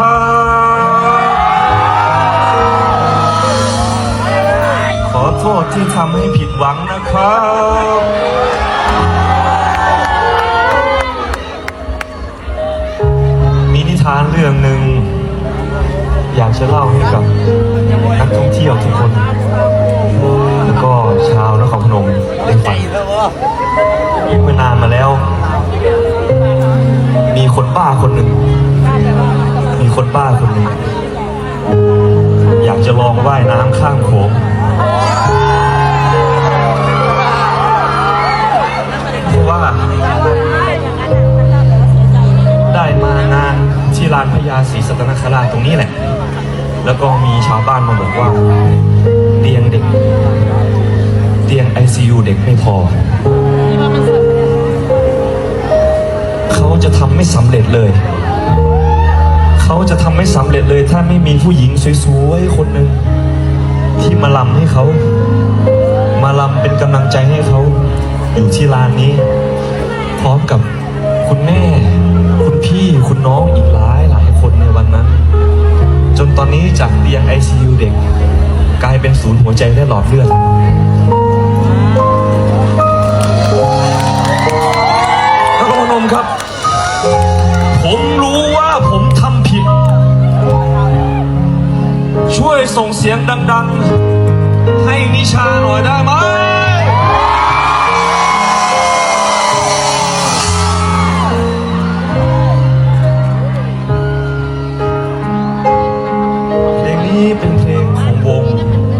ครับ ขอโทษที่ทำให้ผิดหวังนะครับ มีนิทานเรื่องหนึ่ง อยากจะเล่าให้กับนักท่องเที่ยวทุกคน แล้วก็ชาวนครพนมได้ฟังเมื่อนานมาแล้ว มีคนบ้าคนหนึ่ง คนบ้าคนนึ่งอยากจะลองว่ายน้ำข้ามโขงเพราะว่า ได้มางานที่ลานพญาศรีสัตนคราชตรงนี้แหละ แล้วก็มีชาวบ้านมาบอกว่า เตียงเด็ก เตียง ICU เด็กไม่พอเขาจะทำไม่สำเร็จเลย ไม่สำเร็จเลยถ้าไม่มีผู้หญิงสวยๆคนหนึ่งที่มาลำให้เขา มาลำเป็นกำลังใจให้เขาอยู่ที่ลานนี้ พร้อมกับคุณแม่ คุณพี่คุณน้องอีกหลายหลายคนในวันนั้น จนตอนนี้จากเตียง ICU เด็ก กลายเป็นศูนย์หัวใจและหลอดเลือดแล้วก็พนมครับ ผมรู้ว่าผมทำ ส่งเสียงดังๆ ให้นิชาหน่อยได้ไหมเพลงนี้เป็นเพลงของวง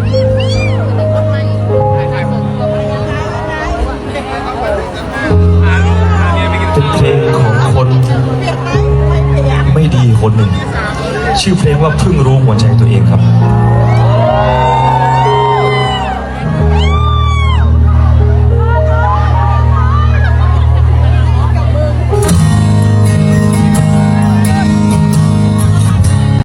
เป็นเพลงของคนไม่ดีคนหนึ่ง ชื่อเพลงว่าเพิ่งรู้หัวใจตัวเองครับ